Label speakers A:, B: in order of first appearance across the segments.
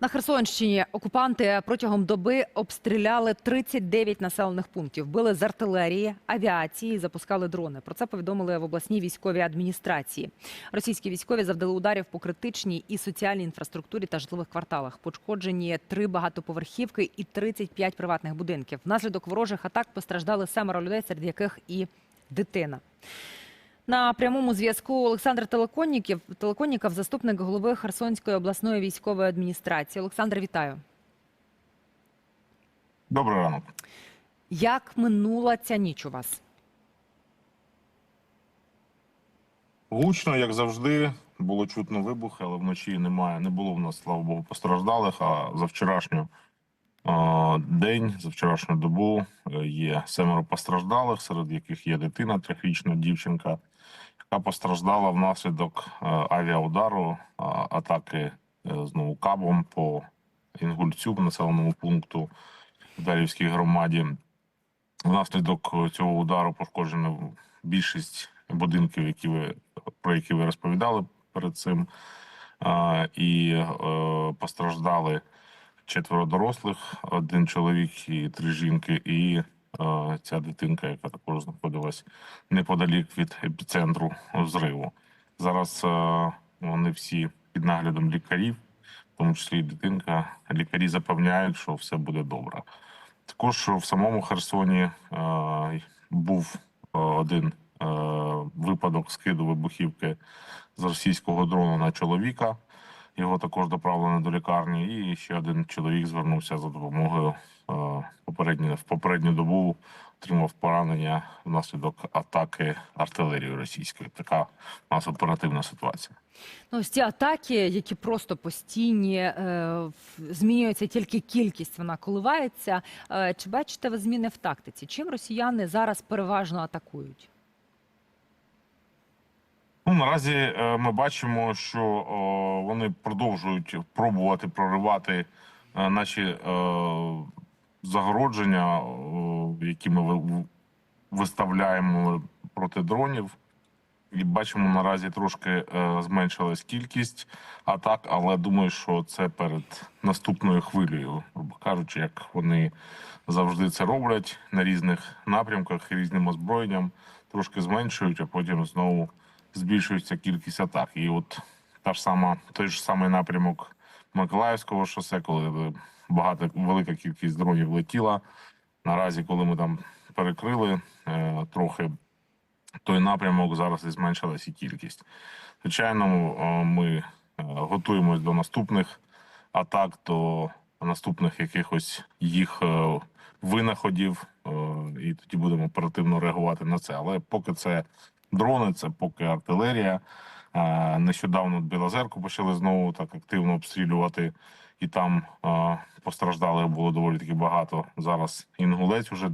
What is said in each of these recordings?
A: На Херсонщині окупанти протягом доби обстріляли 39 населених пунктів. Били з артилерії, авіації, запускали дрони. Про це повідомили в обласній військовій адміністрації. Російські військові завдали ударів по критичній і соціальній інфраструктурі та житлових кварталах. Пошкоджені три багатоповерхівки і 35 приватних будинків. Внаслідок ворожих атак постраждали семеро людей, серед яких і дитина. На прямому зв'язку Олександр Телеконніків, Телеконніков, заступник голови Херсонської обласної військової адміністрації. Олександр, вітаю.
B: Добрий ранок.
A: Як минула ця ніч у вас?
B: Гучно, як завжди, було чутно вибухи, але вночі немає. Не було в нас, слава Богу, постраждалих. А за вчорашню день, за вчорашню добу е, є семеро постраждалих, серед яких є дитина, трьохрічна дівчинка, яка постраждала внаслідок е, авіаудару, атаки е, знову кабом по Інгульцю, в населеному пункту в Дарівській громаді. Внаслідок цього удару пошкоджено більшість будинків, які ви про які ви розповідали перед цим, і постраждали четверо дорослих, один чоловік і три жінки, і е, ця дитинка, яка також знаходилась неподалік від епіцентру взриву. Зараз е, вони всі під наглядом лікарів, в тому числі і дитинка. Лікарі запевняють, що все буде добре. Також в самому Херсоні е, був е, один е, випадок скиду вибухівки з російського дрону на чоловіка. Його також доправлено до лікарні. І ще один чоловік звернувся за допомогою е, попередньо, в попередню добу. Отримав поранення внаслідок атаки артилерії російської. Така у нас оперативна ситуація.
A: Ну, ось ці атаки, які просто постійні, е, змінюється тільки кількість, вона коливається. Е, чи бачите ви зміни в тактиці? Чим росіяни зараз переважно атакують?
B: Ну, наразі е, ми бачимо, що вони продовжують пробувати проривати е, наші е, загородження, які ми виставляємо проти дронів. І бачимо, наразі трошки е, зменшилась кількість атак, але думаю, що це перед наступною хвилею, кажучи, як вони завжди це роблять на різних напрямках, різним озброєнням, трошки зменшують, а потім знову збільшується кількість атак. І от та ж сама, той ж самий напрямок Миколаївського шосе, коли багато велика кількість дронів летіла. Наразі, коли ми там перекрили е, трохи той напрямок, зараз і зменшилась і кількість. Звичайно, е, ми е, готуємось до наступних атак, до наступних якихось їх е, винаходів, е, і тоді будемо оперативно реагувати на це. Але поки це дрони, це поки артилерія. Нещодавно Білозерку почали знову так активно обстрілювати, і там постраждалих було доволі таки багато. Зараз інгулець уже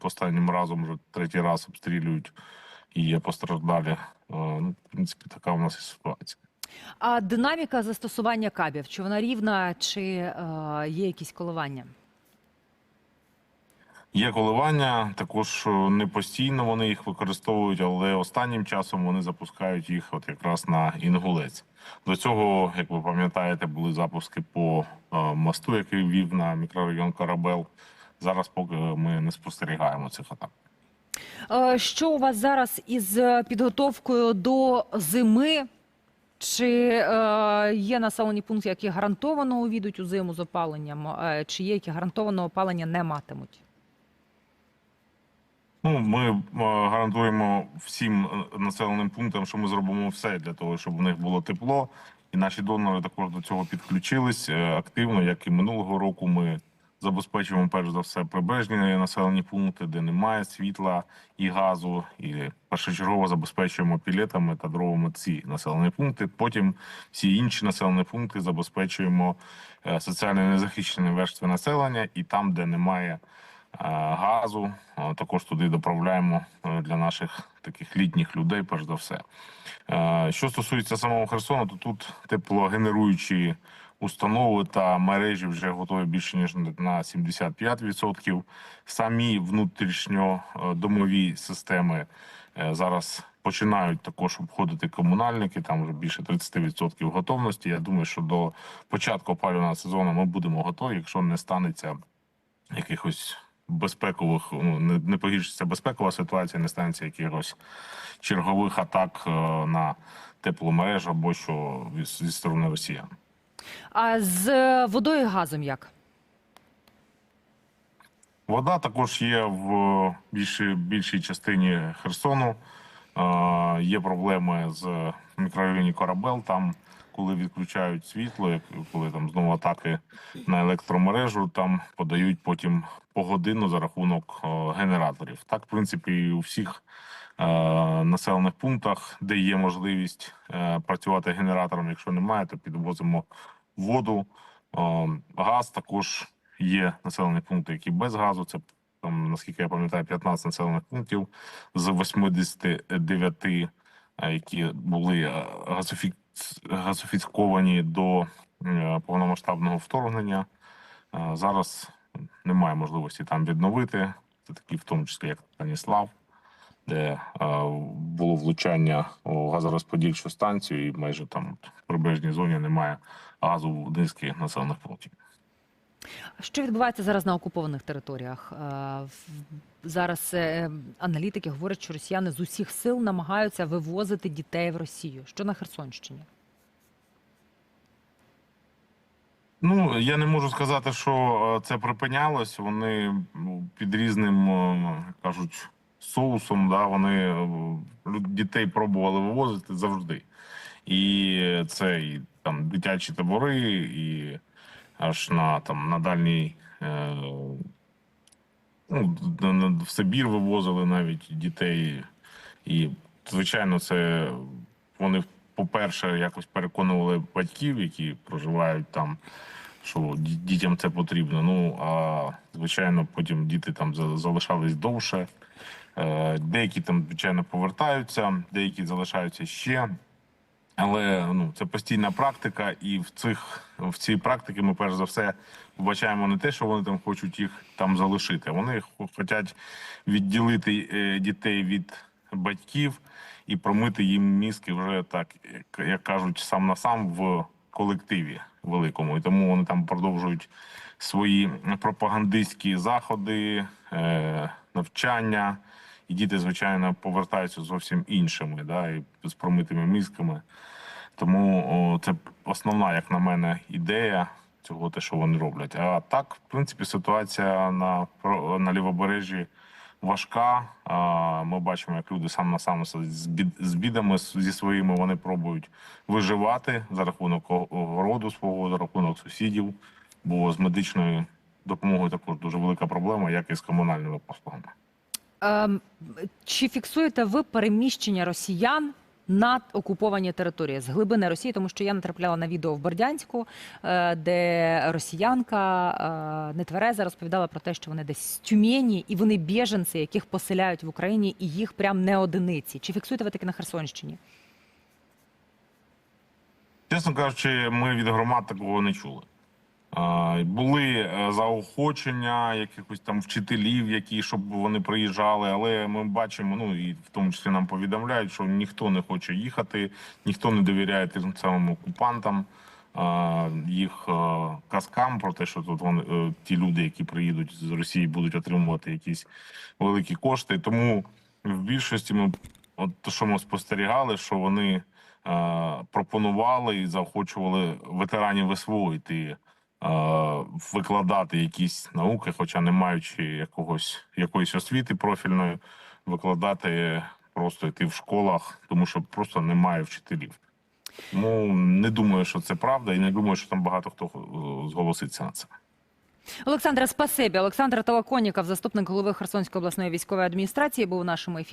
B: останнім разом вже третій раз обстрілюють і є постраждалі. Ну, в принципі, така у нас і ситуація.
A: А динаміка застосування кабів, чи вона рівна, чи е, є якісь коливання?
B: Є коливання, також е, не постійно вони їх використовують, але останнім часом вони запускають їх от якраз на інгулець. До цього, як ви пам'ятаєте, були запуски по е, мосту, який вів на мікрорайон Карабел. Зараз поки ми не спостерігаємо цих атак.
A: Е, Що у вас зараз із підготовкою до зими? Чи є населені пункти, які гарантовано увійдуть у зиму з опаленням, чи є, які гарантованого опалення не матимуть?
B: Ну, ми е, гарантуємо всім е, населеним пунктам, що ми зробимо все для того, щоб у них було тепло. І наші донори також до цього підключились е, активно, як і минулого року. Ми забезпечуємо перш за все прибережні населені пункти, де немає світла і газу. І першочергово забезпечуємо пілетами та дровами ці населені пункти. Потім всі інші населені пункти забезпечуємо соціально незахищені верстви населення, і там, де немає газу, е, також туди доправляємо е, для наших таких літніх людей, перш за все. Е, Що стосується самого Херсону, то тут теплогенеруючі установи та мережі вже готові більше ніж на 75%. Самі внутрішньодомові системи е, зараз починають також обходити комунальники. Там вже більше 30% готовності. Я думаю, що до початку опалювального сезону ми будемо готові, якщо не станеться якихось безпекових, ну не, не погіршиться безпекова ситуація, не станеться якихось чергових атак е, на тепломережу або що зі сторони росіян.
A: А з водою і газом як?
B: Вода також є в більшій, більшій частині Херсону. Е, є проблеми з мікрорайоні Корабел. Там, коли відключають світло, коли там знову атаки на електромережу, там подають потім погодинно за рахунок е, генераторів. Так, в принципі, і у всіх е, населених пунктах, де є можливість е, працювати генератором. Якщо немає, то підвозимо воду. Е, газ також є населені пункти, які без газу. Це там, наскільки я пам'ятаю, 15 населених пунктів з 89, е, які були е, газофік... газофіковані до е, повномасштабного вторгнення. Е, Зараз немає можливості там відновити. Це такі, в тому числі, як Станіслав, де е, було влучання у газорозподільчу станцію, і майже там в прибережній зоні немає газу в низки населених пунктів.
A: Що відбувається зараз на окупованих територіях? Е, Зараз е, аналітики говорять, що росіяни з усіх сил намагаються вивозити дітей в Росію. Що на Херсонщині?
B: Ну я не можу сказати, що е, це припинялось. Вони ну, під різним кажуть соусом. Да, вони дітей пробували вивозити завжди. І це і там дитячі табори, і аж на там на дальній. Е, ну, в Сибір вивозили навіть дітей. І, звичайно, це вони, по-перше, якось переконували батьків, які проживають там, що дітям це потрібно. Ну а звичайно, потім діти там за- залишались довше. Е, Деякі там, звичайно, повертаються, деякі залишаються ще. Але ну це постійна практика, і в цих в цій практиці ми перш за все вбачаємо не те, що вони там хочуть їх там залишити. Вони хочуть відділити е, дітей від батьків і промити їм мізки вже так, як, кажуть, сам на сам в колективі великому. І тому вони там продовжують свої пропагандистські заходи, е, навчання. І діти, звичайно, повертаються зовсім іншими, да, і з промитими мізками. Тому о, це основна, як на мене, ідея цього, те, що вони роблять. А так, в принципі, ситуація на, на лівобережжі важка. А, Ми бачимо, як люди сам на сам з бід- з бідами зі своїми вони пробують виживати за рахунок огороду свого, за рахунок сусідів. Бо з медичною допомогою також дуже велика проблема, як і з комунальними послугами.
A: Ем, Чи фіксуєте ви переміщення росіян на окуповані території з глибини Росії? Тому що я натрапляла на відео в Бердянську, е, де росіянка е, нетвереза розповідала про те, що вони десь з Тюмені, і вони біженці, яких поселяють в Україні, і їх прям не одиниці. Чи фіксуєте ви таке на Херсонщині?
B: Чесно кажучи, ми від громад такого не чули. Були е, заохочення якихось там вчителів, які щоб вони приїжджали, але ми бачимо, ну і в тому числі нам повідомляють, що ніхто не хоче їхати, ніхто не довіряє тим самим окупантам, їх е, казкам про те, що тут вони е, ті люди, які приїдуть з Росії, будуть отримувати якісь великі кошти. Тому в більшості ми, от то, що ми спостерігали, що вони пропонували і заохочували ветеранів СВО йти е, викладати якісь науки, хоча не маючи якогось якоїсь освіти профільної, викладати просто йти в школах, тому що просто немає вчителів. Тому не думаю, що це правда, і не думаю, що там багато хто е, зголоситься на це.
A: Олександра, спасибі. Олександр Толоконіков, заступник голови Херсонської обласної військової адміністрації, був у нашому ефірі.